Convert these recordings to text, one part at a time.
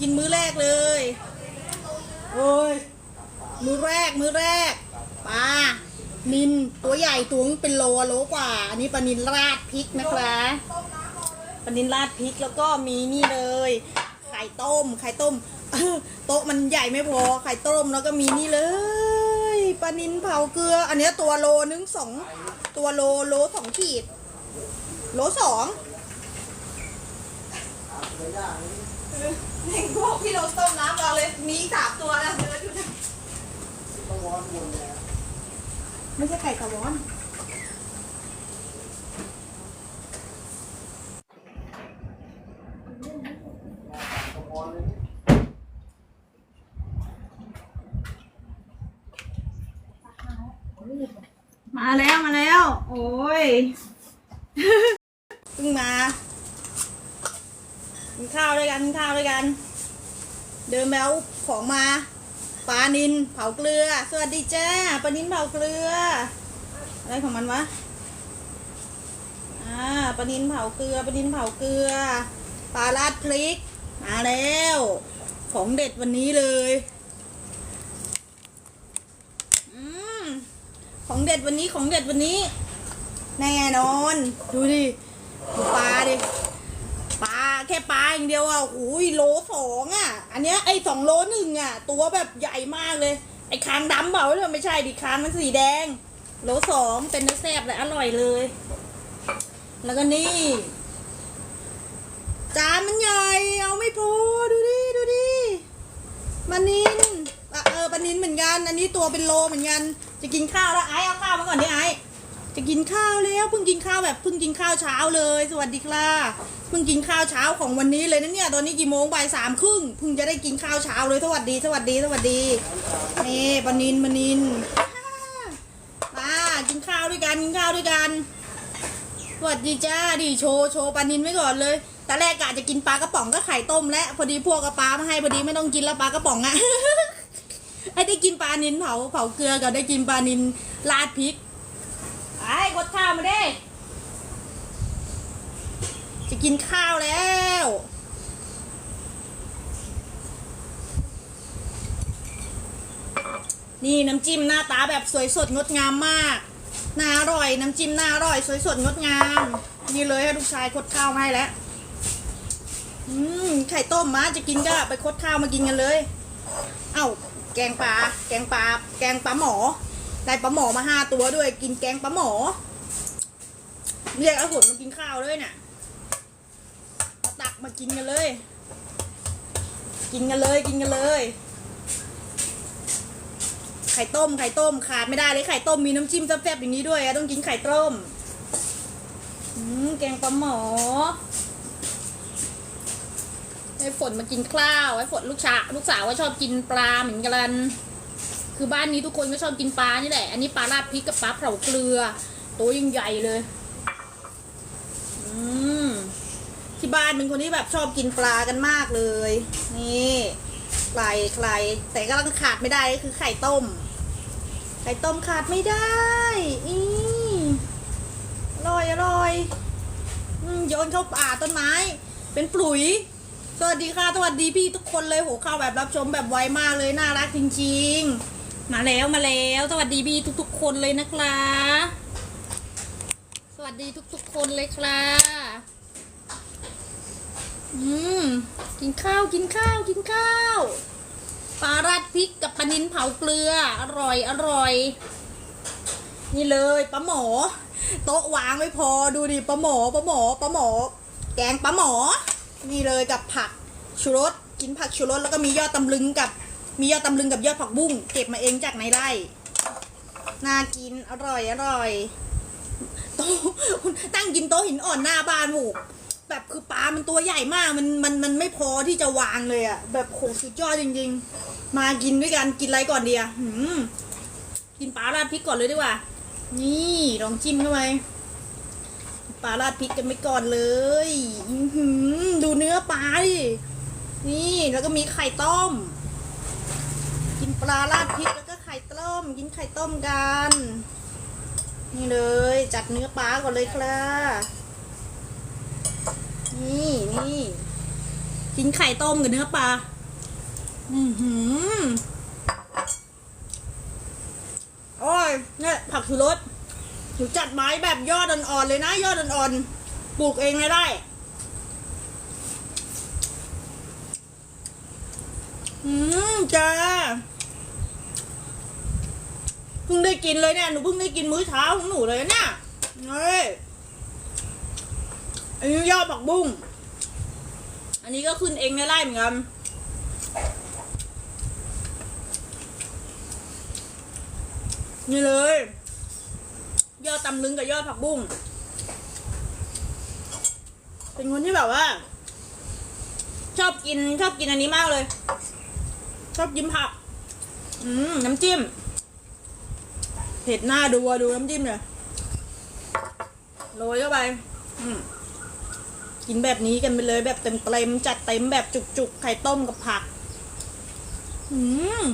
กินมื้อแรกเลย โอ้ย มื้อแรก มื้อแรก ปลา นินตัวใหญ่ตัวมันเป็นโลโลกว่า อันนี้ปลานินราดพริกนะคะปลานินราดพริกแล้วก็มีนี่เลย ไข่ต้ม ไข่ต้มเอ้อโต๊ะมันใหญ่ไม่พอ ไข่ต้มแล้วก็มีนี่เลยปลานินเผาเกลือ อันเนี้ยตัวโลนึงสองตัวโลโลสองขีด โลสอง เห็นพวกพี่โรสต้มน้ำเราเลยมีสามตัวแล้วเดินอยู่นะไม่ใช่ไก่ตะวอนมาแล้วมาแล้ว โอ้ยเพิ่งมากิน ข้าวด้วยกันกินข้าวด้วยกัน เดินแมวของมาปลานินเผาเกลือ สวัสดีจ้าปลานินเผาเกลือ อะไรของมันวะอ่าปลานินเผาเกลือปลานินเผาเกลือปลาราดพริกมาแล้ว ของเด็ดวันนี้เลยอืมของเด็ดวันนี้ของเด็ดวันนี้แน่นอน ดูดิดูปลาดิ แค่ปลาอย่างเดียวอะโอ้ยโลสองอะ อันเนี้ยไอ้สองโลหนึ่งอะ ตัวแบบใหญ่มากเลย ไอ้คางดำเปล่าเนี่ยไม่ใช่ดิคางมันสีแดง โลสองเป็นเนื้อแซ่บเลยอร่อยเลย แล้วก็นี่ จานมันใหญ่เอาไม่พอดูดิดูดิปลานินเออปลานินเหมือนกัน อันนี้ตัวเป็นโลเหมือนกัน จะกินข้าวแล้วไอ้เอาข้าวมาก่อนดิไอ้ จะกินข้าวแล้วเพิ่งกินข้าวแบบเพิ่งกินข้าวเช้าเลย สวัสดีค่ะเพิ่งกินข้าวเช้าของวันนี้เลยนะเนี่ยตอนนี้กี่โมงบ่ายสามครึ่งเพิ่งจะได้กินข้าวเช้าเลยสวัสดี สวัสดีสวัสดีนี่ปานินปานินมากินข้าวด้วยกันกินข้าวด้วยกัน สวัสดีจ้าดิโชว์โชว์ปนินไว้ก่อนเลยแต่แรกกะจะกินปลากระป๋องก็ไข่ต้มและพอดีพวกกระปลามาให้พอดีไม่ต้องกินแล้วปลากระป๋องอะให้ได้กินปลานินเผาเผาเกลือกับได้กินปลานินราดพริก ไอ้กดข้าวมาดิจะกินข้าวแล้วนี่น้ำจิ้มหน้าตาแบบสวยสดงดงามมากน่าอร่อยน้ำจิ้มน่าอร่อย สวยสดงดงาม นี่เลยให้ลูกชายคดข้าวมาให้แล้วอืมไข่ต้มมาจะกินก็ไปคดข้าวมากินกันเลย เอ้าแกงปลาแกงปลาแกงปลาหมอ ได้ปลาหมอมาห้าตัวด้วย กินแกงปลาหมอ เรียกอาหนมากินข้าวเลยเนี่ยเอาตักมากินกันเลย กินกันเลยกินกันเลย ไข่ต้มไข่ต้มขาดไม่ได้เลยไข่ต้มมีน้ำจิ้มแซ่บๆอย่างนี้ด้วยต้องกินไข่ต้มอืมแกงปลาหมอให้ฝนมากินข้าวให้ฝนลูกชาลูกสาวว่าชอบกินปลาเหมือนกัน คือบ้านนี้ทุกคนก็ชอบกินปลานี่แหละ อันนี้ปลาราดพริกกับปลาเผาเกลือ ตัวยิ่งใหญ่เลย อืม ที่บ้านเป็นคนที่แบบชอบกินปลากันมากเลย นี่ไข่ไข่แต่ก็ต้องขาดไม่ได้ก็คือไข่ต้ม ไข่ต้มขาดไม่ได้ อีอร่อยอร่อยอืมโยนเข้าป่าต้นไม้ เป็นปุ๋ยสวัสดีค่ะ สวัสดีพี่ทุกคนเลยโหเข้าแบบรับชมแบบไวมากเลย น่ารักจริง ๆ มาแล้วมาแล้วสวัสดีพี่ทุก ๆ คนเลยนะคะสวัสดีทุก ๆ คนเลยค่ะอืมกินข้าวกินข้าวกินข้าวปลาราดพริกกับปลานินเผาเกลือ อร่อยอร่อย นี่เลยปลาหมอโต๊ะวางไม่พอดูดิปลาหมอปลาหมอปลาหมอ แกงปลาหมอ นี่เลยกับผักชูรสกินผักชูรสแล้วก็มียอดตำลึงกับ มียอดตำลึงกับยอดผักบุ้งเก็บมาเองจากในไร่ น่ากินอร่อยอร่อยโต๊ะตั้งกินโต๊ะหินอ่อนหน้าบ้านหมูแบบคือปลา มันตัวใหญ่มาก มัน มัน มันไม่พอที่จะวางเลยอะแบบโหสุดยอดจริง ๆ มากินด้วยกัน กินอะไรก่อนดีอะหืมกินปลาราดพริกก่อนเลยดีกว่า นี่ลองจิ้มเข้าไปปลาราดพริกกันไปก่อนเลย ดูเนื้อปลาดิ นี่ แล้วก็มีไข่ต้ม ปลาราดพริกแล้วก็ไข่ต้มกินไข่ต้มกัน นี่เลย จัดเนื้อปลาก่อนเลยค่ะนี่นี่กินไข่ต้มกับเนื้อปลา อือหือโอ้ยเนี่ยผักชูรสหนูจัดไม้แบบยอดอ่อนๆเลยนะ ยอดอ่อนๆปลูกเองเลยได้ อืมจ้า เพิ่งได้กินเลยเนี่ยหนูเพิ่งได้กินมื้อเช้าของหนูเลยเนี่ยเฮ้ยอันนี้ยอดผักบุ้งอันนี้ก็ขึ้นเองในไร่เหมือนกันนี่เลย ยอดตำลึงกับยอดผักบุ้งเป็นคนที่แบบว่า ชอบกินชอบกินอันนี้มากเลย ชอบกินผัก อืมน้ำจิ้ม เผ็ดหน้าดูดูน้ำจิ้มเลยโรยเข้าไปกินแบบนี้กันไปเลยแบบเต็มเต็มๆจัดเต็มแบบจุกๆ ไข่ต้มกับผัก อืม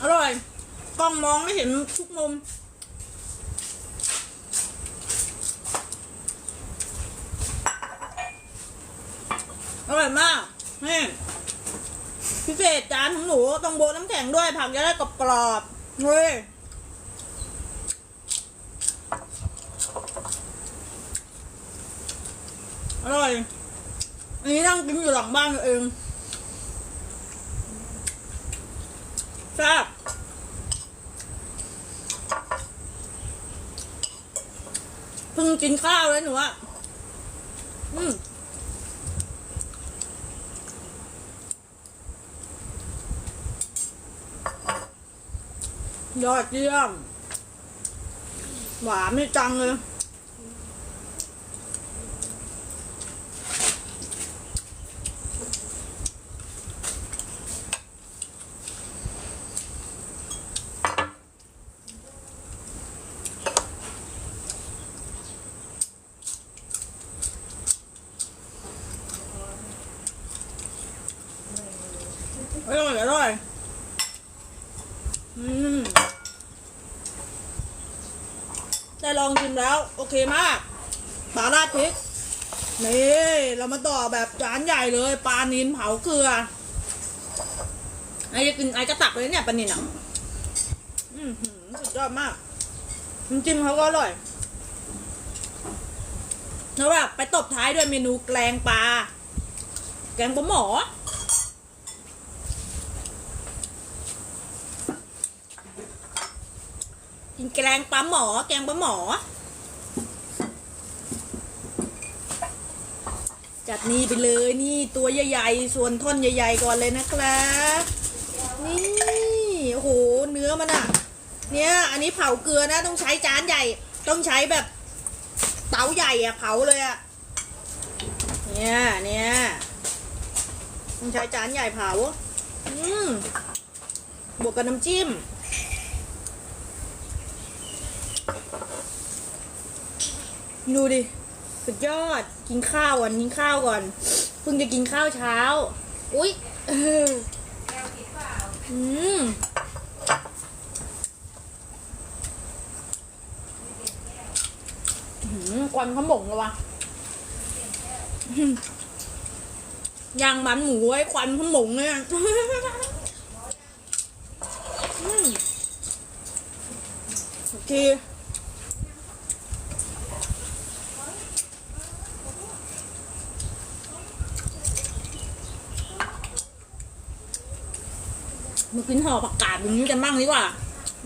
อร่อย กล้องมองไม่เห็นทุกมุม อร่อยมาก นี่ พิเศษจานของหนูต้องโบน้ำแข็งด้วย ผักจะได้กรอบๆเฮ้ยอร่อย อันนี้นั่งกินอยู่หลังบ้านเองแซ่บเพิ่งกินข้าวเลยหนูอะอืม ยอดเยี่ยม หวานไม่จังเลย อร่อยอร่อย อืม ได้ลองชิมแล้ว โอ เคมากปลาราดพริกนี่เรามาต่อแบบจานใหญ่เลยปลานินเผาเกลือไอ้จะกินไอ้กระตักเลยเนี่ยปลานินอะอืมสุดยอดมากน้ำจิ้มเขาก็อร่อยแล้วแบบไปตบท้ายด้วยเมนูแกงปลาแกงปลาหมอกินแกงปลาหมอ แกงปลาหมอ จัดนี่ไปเลยนี่ตัวใหญ่ๆ ส่วนท่อนใหญ่ๆก่อนเลยนะครับนี่โอ้โหเนื้อมันอะเนี่ยอันนี้เผาเกลือนะต้องใช้จานใหญ่ ต้องใช้แบบเตาใหญ่อะเผาเลยอะเนี่ยเนี่ยต้องใช้จานใหญ่เผาอืมบวกกับน้ำจิ้มดูดิสุดยอด กินข้าวก่อนกินข้าวก่อนเพิ่งจะกินข้าวเช้า อุ๊ยอืมอื้อหือควันขมงเลยวะย่างมันหมูไว้ควันขมงเลยอะอืมโอเค กินห่อผักกาดอย่างนี้กันบ้างดีกว่า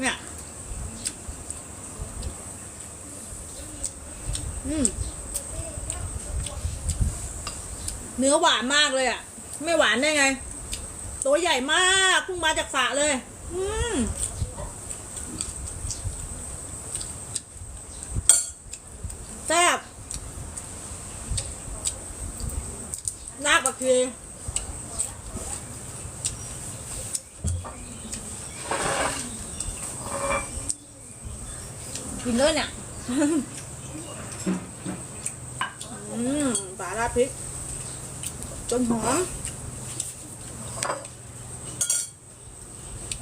เนี่ย อืมเนื้อหวานมากเลยอะ ไม่หวานได้ไง ตัวใหญ่มากพิ่งมาจากฝาเลย อืมแซ่บลากบักทีกินเลยเนี่ย อืมปลาราดพริก จนหอม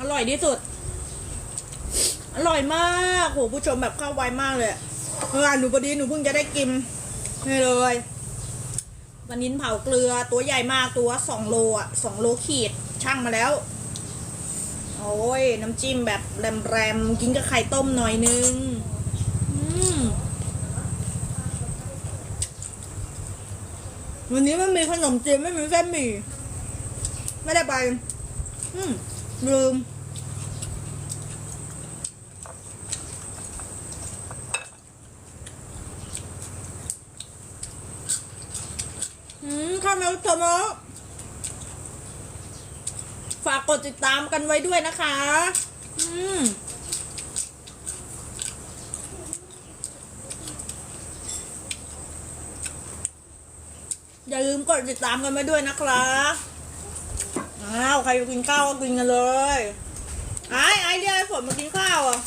อร่อยที่สุด อร่อยมากโหผู้ชมแบบเข้าไวมากเลยอะเมื่อวานหนูพอดีหนูเพิ่งจะได้กินนี่เลยวันนินเผาเกลือตัวใหญ่มากตัวสองโลอะสองโลขีดช่างมาแล้ว โอ้ย น้ำจิ้มแบบแรมๆกินกับไข่ต้มหน่อยนึง อืม วันนี้มันมีขนมจีนไม่มีเส้นหมี่ไม่ได้ไป อืมลืมอืมข้ามาชมแล้วฝากกดติดตามกันไว้ด้วยนะคะ อืม อย่าลืมกดติดตามกันไว้ด้วยนะครับอ้าวใครจะกินข้าวก็กินกันเลยไอ้ไอ้เรียกไอ้ฝนมากินข้าวอะ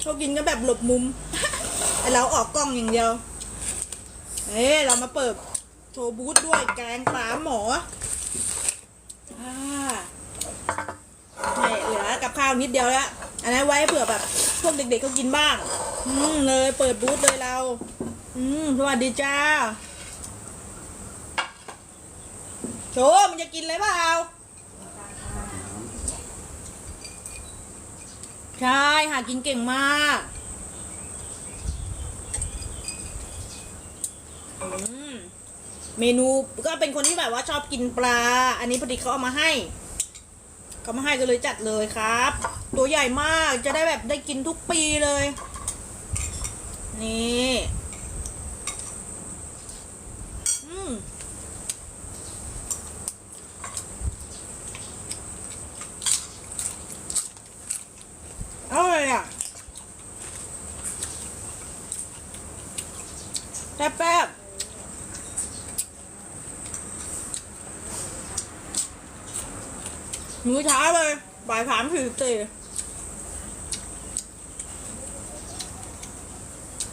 เขากินกันแบบหลบมุมไอเราออกกล้องอย่างเดียว เอ้เรามาเปิดโชว์บูธด้วยแกงปลาหมออ่า ข้าวนิดเดียวแล้ว อันนั้นไว้เผื่อแบบพวกเด็กๆเขากินบ้าง อืมเลยเปิดบูธเลยเรา อืมสวัสดีจ้าโชมันจะกินเลยเปล่าใช่ หากินเก่งมากอืมเมนูก็เป็นคนที่แบบว่าชอบกินปลา อันนี้พอดีเขาเอามาให้ เขามาให้ก็เลยจัดเลยครับ ตัวใหญ่มากจะได้แบบได้กินทุกปีเลย นี่อืมอร่อยอะแป๊บ แป๊บมื้อเช้าเลยบ่ายสามสี่สี่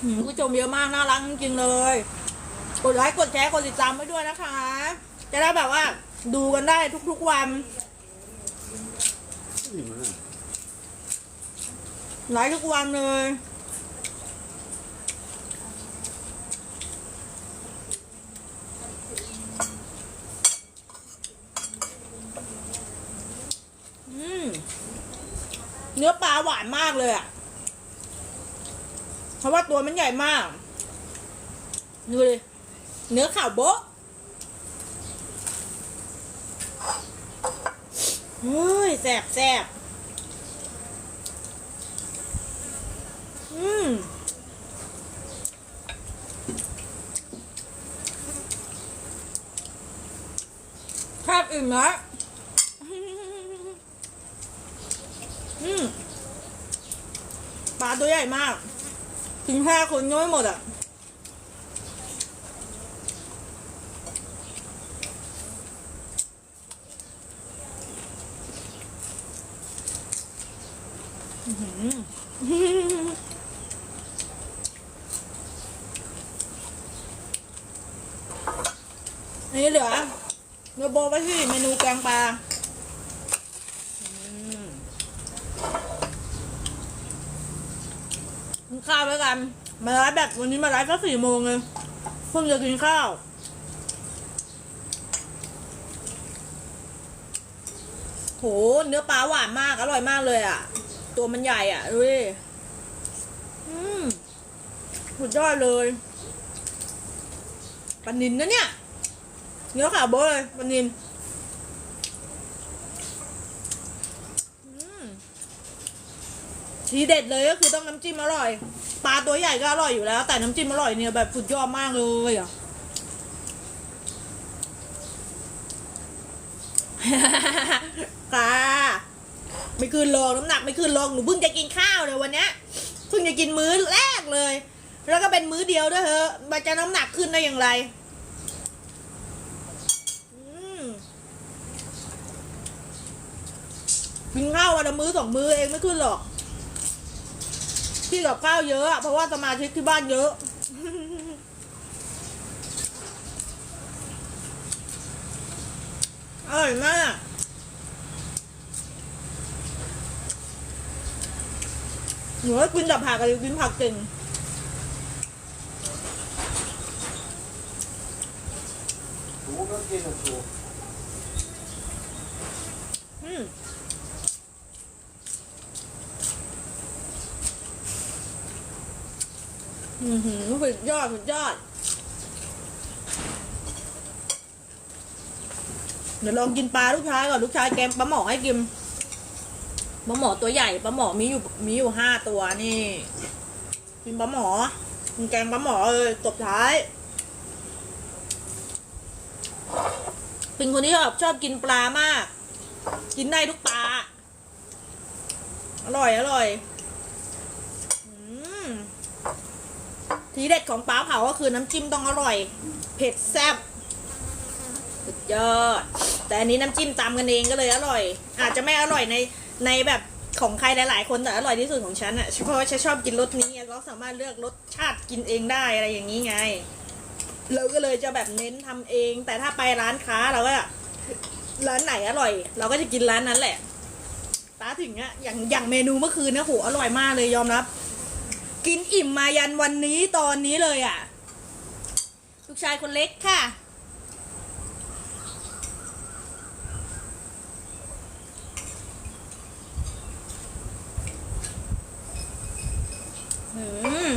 หืมผู้ชมเยอะมากน่ารักจริงๆเลย กดไลค์กดแชร์กดติดตามไว้ด้วยนะคะ จะได้แบบว่าดูกันได้ทุกๆวันนี่มาไลฟ์ทุกวันเลย อืม เนื้อปลานมากเลยอะเพราะว่าตัวมันใหญ่มากดูเลยเนื้อขาวโบ๊ะเฮ้ยแสบแสบอืมครับอิ่มแล้ว อืมปลาตัวให ญ่มากกินแค่คนน้อยหมดอะอือหือนนี้เหลือเนื้อโบไว้ที่เมนูแกงปลาอืมกิน ข้าวแล้วกัน มาไลฟ์แบบวันนี้มาไลฟ์ก็สี่โมงเลยเพิ่งจะกินข้าวโหเนื้อปลาหวานมาก อร่อยมากเลยอะ ตัวมันใหญ่อะดูดิอืมสุดยอดเลยปลานินนะเนี่ย เนื้อขาวโบเลยปลานินอืม ทีเด็ดเลยก็คือต้องน้ำจิ้มอร่อย ปลาตัวใหญ่ก็อร่อยอยู่แล้ว แต่น้ำจิ้มอร่อยเนี่ยแบบสุดยอดมากเลยอะค่ะไม่คืนลงน้ำหนักไม่คืนลงหนูเพิ่งจะกินข้าวเลยวันนี้เพิ่งจะกินมื้อแรกเลย แล้วก็เป็นมื้อเดียวด้วยเถอะมันจะน้ำหนักขึ้นได้อย่างไรกินข้าววันละมื้อสองมื้อเองไม่ขึ้นหรอก ที่กับข้าวเยอะ เพราะว่าสมาชิกที่บ้านเยอะ อร่อยมากหนูว่ากินแต่ผักอะไรกินผักเก่ง Vågar killen så? อืมอือหื อดยสุดยอด เดี๋ยวลองกินปลาลูกชายก่อนลูกชายแกงปลาหมอให้กินปลาหมอตัวใหญ่ปลาหมอมีอยู่มีอยู่ห้าตัวนี่กินปลาหมอกินแกงปลาหมอเลยตบท้าย เป็นคนที่ชอบชอบกินปลามาก กินได้ทุกปลา อร่อยอร่อย อืม ทีเด็ดของปลาเผาก็คือน้ำจิ้มต้องอร่อย เผ็ดแซ่บสุดยอด แต่อันนี้น้ำจิ้มตามกันเองก็เลยอร่อย อาจจะไม่อร่อยในในแบบของใครหลายๆ คนแต่อร่อยที่สุดของฉันอะเพราะว่าฉันชอบกินรสนี้เราสามารถเลือกรสชาติกินเองได้อะไรอย่างนี้ไง เราก็เลยจะแบบเน้นทำเอง แต่ถ้าไปร้านค้าเราก็ร้านไหนอร่อย เราก็จะกินร้านนั้นแหละตาถึงอะอย่างอย่างเมนูเมื่อคืนนะโหอร่อยมากเลยยอมรับ กินอิ่มมายันวันนี้ตอนนี้เลยอะลูกชายคนเล็กค่ะอืม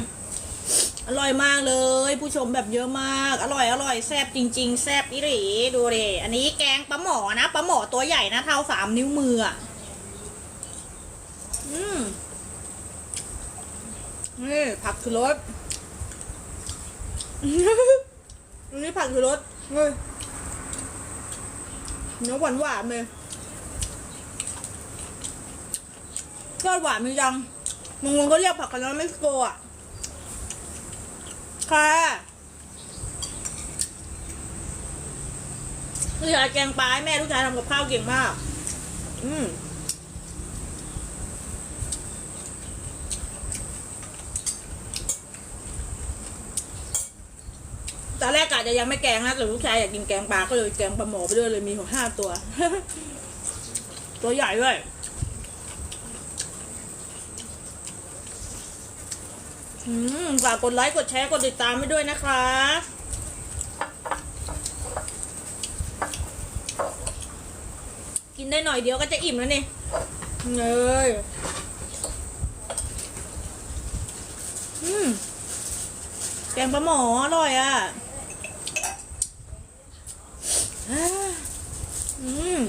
อร่อยมากเลย ผู้ชมแบบเยอะมาก อร่อยอร่อยแซ่บจริง ๆ แซ่บอีหลีดูดิอันนี้แกงปลาหมอนะปลาหมอตัวใหญ่นะเท่าสามนิ้วมืออะ อืม นี่ผักคือรสอันนี้ผักคือรสเฮ้ยเนื้อหวานหวานเลยยอดหวานมีจังบางคนก็เรียกผักกันแล้วไม่โกอะ ค่ะลูกชายแกงปลาให้แม่ลูกชายทำกับข้าวเก่งมาก อืม ตอนแรกกะจะยังไม่แกงนะแต่ลูกชายอยากกินแกงปลาก็เลยแกงปลาหมอไปด้วยเลยมีหัวห้าตัว ตัวใหญ่ด้วยอืมฝากกดไลค์กดแชร์กดติดตามให้ด้วยนะคะ กินได้หน่อยเดียวก็จะอิ่มแล้วนี่เลยอืมแกงปลาหมออร่อยอะ อืม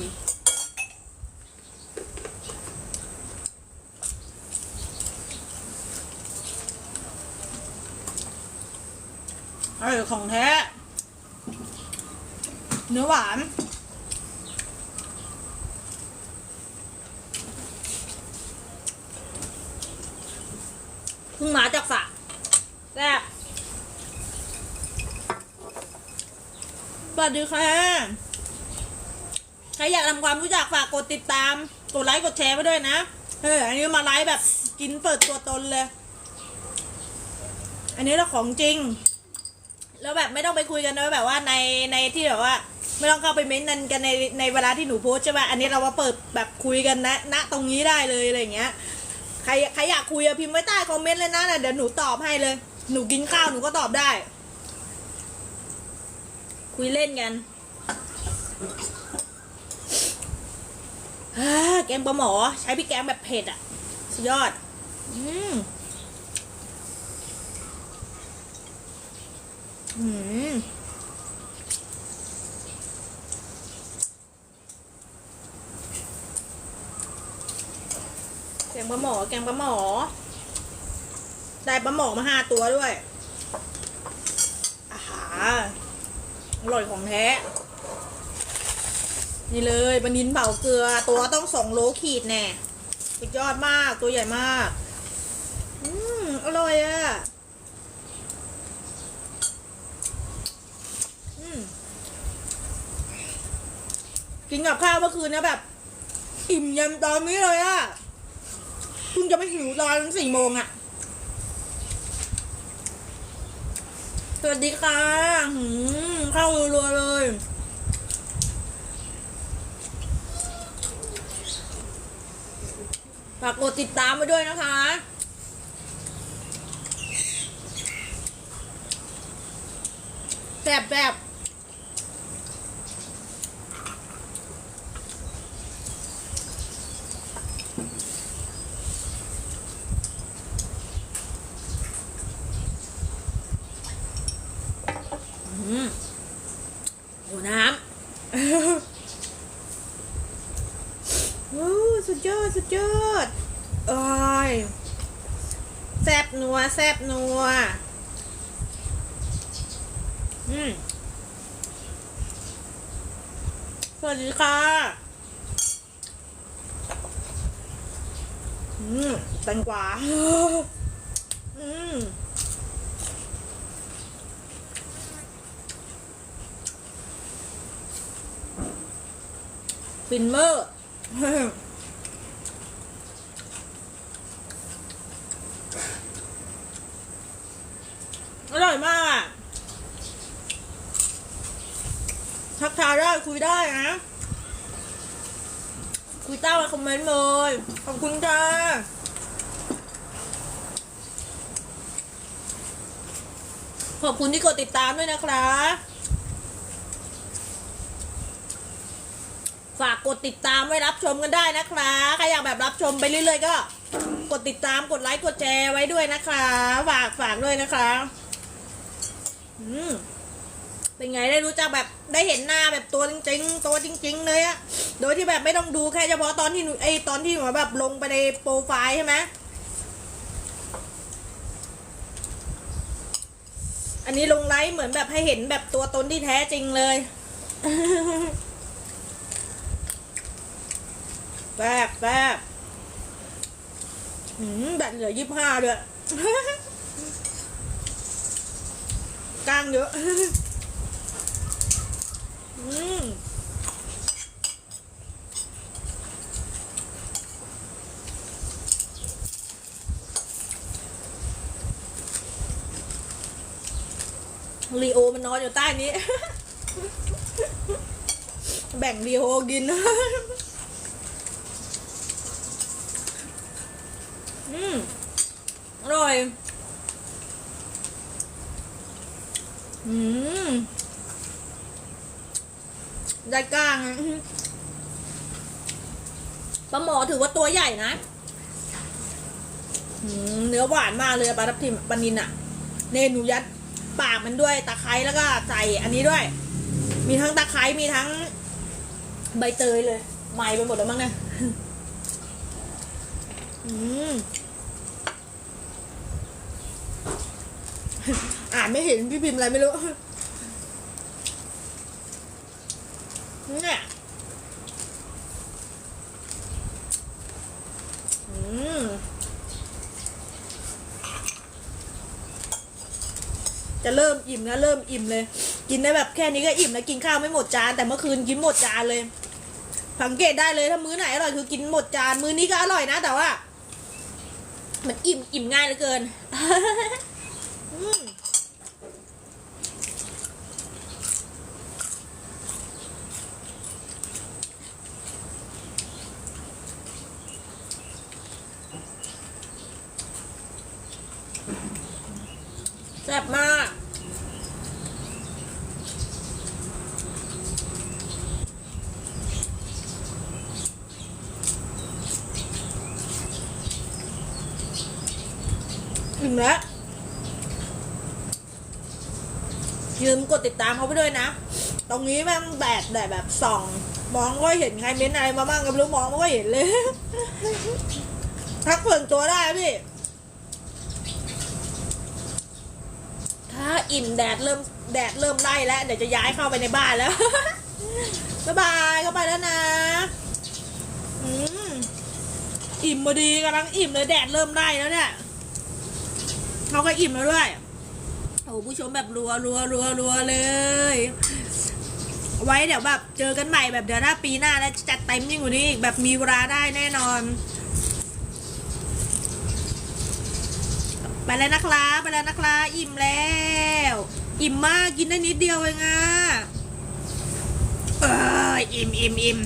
อร่อยของแท้ เนื้อหวานเพิ่งมาจากสระแซ่บ สวัสดีค่ะใครอยากทำความรู้จักฝากกดติดตาม กดไลค์กดแชร์ไปด้วยนะ เออ อันนี้มาไลฟ์แบบกินเปิดตัวตนเลย อันนี้เราของจริง แล้วแบบไม่ต้องไปคุยกันนะแบบว่าในในที่แบบว่า ไม่ต้องเข้าไปเม้นต์นันกันในในเวลาที่หนูโพสใช่ป่ะ อันนี้เรามาเปิดแบบคุยกันนะณตรงนี้ได้เลยอะไรอย่างเงี้ย ใครใครอยากคุยอะพิมพ์ไว้ใต้คอมเมนต์เลยนะเดี๋ยวหนูตอบให้เลย หนูกินข้าวหนูก็ตอบได้ คุยเล่นกันอ่าแกงปลาหมอ ใช้พริกแกงแบบเผ็ดอะ สุดยอด อืมอืมแกงปลาหมอ แกงปลาหมอ ได้ปลาหมอมาห้าตัวด้วยอาหาร อร่อยของแท้ นี่เลยปลานินเผาเกลือ ตัวต้องสองโลขีดแน่สุดยอดมากตัวใหญ่มาก อืมอร่อยอะ่ะกินกับข้าวเมื่อคืนนะแบบ อิ่มยันตอนนี้เลยอะเพิ่งจะไม่หิวตอนสี่โมงอะ วัสดีค่ะหืมเข้ารัวๆเลย ฝากกดติดตามมาด้วยนะคะแซ่บแซ่บอืมโอ้น้ำ โอ้ สุดยอด สุดยอดโอ้ยแซบนัวแซบนัว อืมสวัสดีค่ะ อืมแตงกวาอืมฟินเมอร์ อร่อยมากอะทักทายได้ คุยได้นะ คุยใต้มาคอมเมนต์เลย ขอบคุณค่ะขอบคุณที่กดติดตามด้วยนะคะฝากกดติดตามไว้รับชมกันได้นะคะใครอยากแบบรับชมไปเรื่อยๆก็ กดติดตามกดไลค์กดแชร์ไว้ด้วยนะคะฝากฝากด้วยนะคะ อืมเป็นไงได้รู้จักแบบ ได้เห็นหน้าแบบตัวจริง ๆ ตัวจริง ๆ เลยอะโดยที่แบบไม่ต้องดูแค่เฉพาะตอนที่หนูไอตอนที่หนูแบบลงไปในโปรไฟล์ใช่ไหมอันนี้ลงไลฟ์เหมือนแบบให้เห็นแบบตัวตนที่แท้จริงเลยแป๊บแป๊บหืมแบตเหลือยี่สิบห้าด้วยกลางเยอะ อืมลีโอมันนอนอยู่ใต้นี้ แบ่งลีโอกิน อืม อร่อย อืม ได้กล้างอะอื้อหือปลาหมอถือว่า ตัวใหญ่นะเนื้อหวานมากเลยปลาทับทิมปลานินอะเนหนูยัดปากมันด้วยตะไคร้แล้วก็ใส่อันนี้ด้วย มีทั้งตะไคร้มีทั้ง ใบเตยเลยไหม้ไปหมดแล้วมั้งเนี่ยอ่านไม่เห็นพี่พิมพ์อะไรไม่รู้เนี่ยอืม จะเริ่มอิ่มนะเริ่มอิ่มเลย กินได้แบบแค่นี้ก็อิ่มแล้วกินข้าวไม่หมดจานแต่เมื่อคืนกินหมดจานเลยสังเกตได้เลยถ้ามื้อไหนอร่อยคือกินหมดจานมื้อนี้ก็อร่อยนะแต่ว่า มันอิ่มอิ่มง่ายเหลือเกิน อืม แซ่บมาก อิ่มแล้วยืมกดติดตามเขาไปด้วยนะ ต รงนี้แม่งแดดแดดแบบส่อง มองก็เห็นใครเม้นอะไรมาบ้างก็ไม่รู้มองก็เห็นเลยทักส่วนตัวได้พี่ถ้าอิ่มแดดเริ่มแดดเริ่มไล่แล้วเดี๋ยวจะย้ายเข้าไปในบ้านแล้วบ๊ายบายเข้าไปแล้วนะอืมอิ่มพอดีกำลังอิ่มเลยแดดเริ่มไล่แล้วเนี่ยเขาก็อิ่มแล้วด้วยโอ้ผู้ชมแบบรัวรัวรัวรัวเลย ไว้เดี๋ยวแบบเจอกันใหม่แบบเดี๋ยวถ้าปีหน้าแล้วจัดเต็มยิ่งกว่านี้อีกแบบมีเวลาได้แน่นอน ไปแล้วนะครับไปแล้วนะครับอิ่มแล้ว อิ่มมากกินได้นิดเดียวเองอะเอออิ่มอิ่มอิ่ม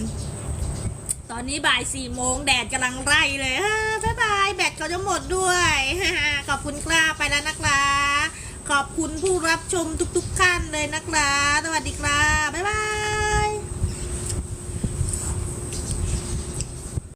ตอนนี้บ่ายสี่โมงแดดกำลังไล่เลยเออบ๊ายบายแบตเขาจะหมดด้วยขอบคุณครับไปแล้วนะครับ ขอบคุณผู้รับชมทุกๆท่านเลยนะครับ สวัสดีครับ บ๊ายบาย